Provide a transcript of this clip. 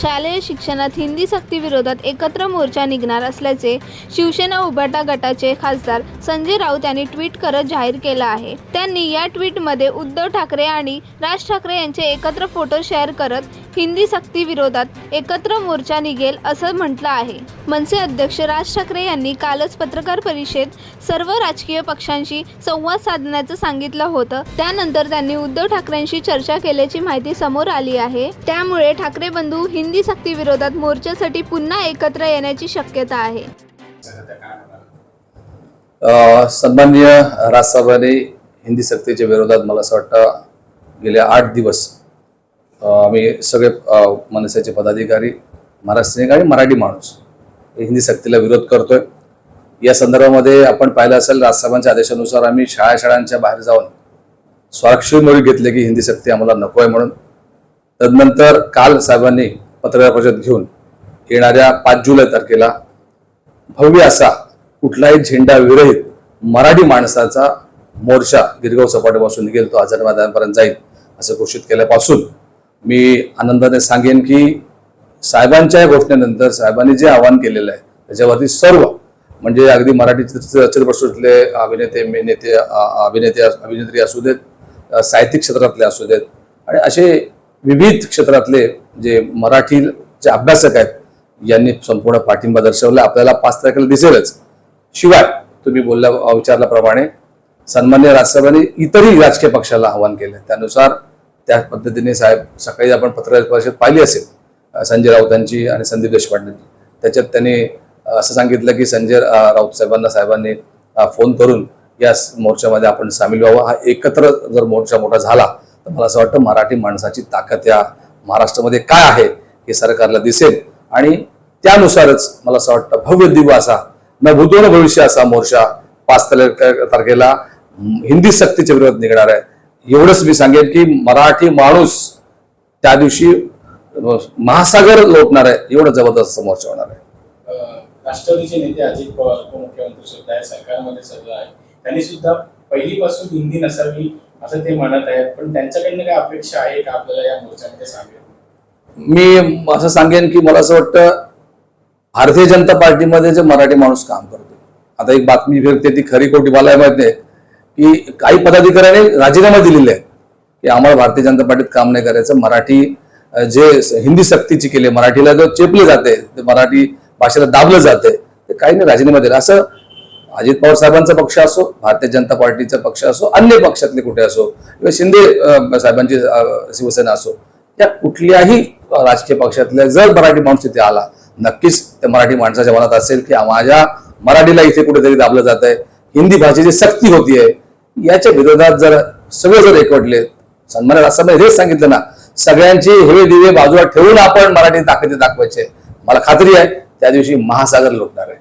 शालेय शिक्षणात हिंदी सक्ती विरोधात एकत्र मोर्चा निघणार असल्याचे शिवसेना उभाटा गटाचे खासदार संजय राऊत यांनी ट्विट करत जाहीर केलं आहे. त्यांनी या ट्विटमध्ये उद्धव ठाकरे आणि राज ठाकरे यांचे एकत्र फोटो शेअर करत हिंदी सक्ती विरोधात एकत्र मोर्चा निघेल असं म्हटलं आहे. मनसे अध्यक्ष राज ठाकरे यांनी कालच पत्रकार परिषदेत सर्व राजकीय पक्षांशी संवाद साधण्याचं सांगितलं होतं. त्यानंतर त्यांनी उद्धव ठाकरेंशी चर्चा केल्याची माहिती समोर आली आहे. त्यामुळे ठाकरे बंधू हिंदी सक्ती विरोधात मोर्चासाठी पुन्हा एकत्र येण्याची शक्यता आहे. सन्माननीय राजसाहेबांनी हिंदी सक्तीच्या विरोधात मला असं वाटतं गेल्या आठ दिवस आम्ही सगळे मनसेचे पदाधिकारी महाराष्ट्रीय आणि मराठी माणूस. हे हिंदी सक्तीला विरोध करतोय. या संदर्भामध्ये आपण पाहिलं असेल राजसाहेबांच्या आदेशानुसार आम्ही शाळा शाळांच्या बाहेर जाऊन स्वाक्षरी मोहीम घेतले की हिंदी सक्ती आम्हाला नको आहे म्हणून. तदनंतर काल साहेबांनी पत्रकार परिषद घेऊन येणाऱ्या पाच जुलै तारखेला भव्य असा कुठलाही झेंडा विरहित मराठी माणसाचा मोर्चा गिरगाव सपाटीपासून निघेल तो आझाद मैदानापर्यंत जाईल असं घोषित केल्यापासून मी आनंदाने सांगेन की साहेबांच्या या घोषणेनंतर साहेबांनी जे आवाहन केलेलं आहे त्याच्यावरती सर्व म्हणजे अगदी मराठी चित्रपटसृष्टीतले अभिनेते मे- नेते अभिनेते अभिनेत्री असू देत साहित्यिक क्षेत्रातले असू देत आणि असे विविध क्षेत्रातले जे मराठीचे अभ्यासक आहेत यांनी संपूर्ण पाठिंबा दर्शवला. आपल्याला पाच तारखेला दिसेलच. शिवाय तुम्ही बोलल्या विचारल्याप्रमाणे सन्मान्य राजसाहेबांनी इतरही राजकीय पक्षाला आवाहन केलं. त्यानुसार त्या पद्धतीने साहेब सकाळी आपण पत्रकार परिषद पाहिली असेल संजय राऊतांची आणि संदीप देशपांडेंची. त्याच्यात त्यांनी असं सांगितलं की संजय राऊत साहेबांना साहेबांनी फोन करून या मोर्चामध्ये आपण सामील व्हावं. हा एकत्र जर मोर्चा मोठा झाला तर मला असं वाटतं मराठी माणसाची ताकद या महाराष्ट्रामध्ये काय आहे हे सरकारला दिसेल. आणि त्यानुसारच मला असं वाटतं भव्य दिव्य असा न भूतो न भविष्य असा मोर्चा पाच तारखेला हिंदी सक्तीच्या विरोधात निघणार आहे. एवढंच मी सांगेन की मराठी माणूस त्या दिवशी महासागर लोटणार आहे एवढं जबरदस्त असा मोर्चा होणार आहे. राष्ट्रवादीचे नेते अजित पवार उपमुख्यमंत्री सुद्धा आहे सरकारमध्ये सगळं आहे. त्यांनी सुद्धा पहिलीपासून हिंदी नसावी असं ते म्हणत आहेत पण त्यांच्याकडनं काय अपेक्षा आहे का आपल्याला या मोर्चामध्ये सांगेल मी असं सांगेन की मला असं वाटतं भारतीय जनता पार्टीमध्ये जे मराठी माणूस काम करतो आता एक बातमी फिरते ती खरी खोटी मला माहीत नाही की काही पदाधिकाऱ्यांनी राजीनामा दिलेले आहेत. की आम्हाला भारतीय जनता पार्टीत काम नाही करायचं. मराठी जे हिंदी सक्तीची केली मराठीला जो चेपले जाते ते मराठी भाषेला दाबलं जाते ते काही नाही राजीनामा दिला. असं अजित पवार साहेबांचा पक्ष असो भारतीय जनता पार्टीचा पक्ष असो अन्य पक्षातले कुठे असो किंवा शिंदे साहेबांची शिवसेना असो त्या कुठल्याही राजकीय पक्षातल्या जर मराठी माणूस तिथे आला नक्कीच त्या मराठी माणसाच्या मनात असेल की माझ्या मराठीला इथे कुठेतरी दाबलं जात आहे हिंदी भाषेची सक्ती होतीये. याच्या विरोधात जर सगळे जर एकवटले सन्मान असं हेच सांगितलं ना सगळ्यांची हे दिवे बाजूला ठेवून आपण मराठी ताकदी दाखवायचे. मला खात्री आहे त्या दिवशी महासागर लोटणार आहे.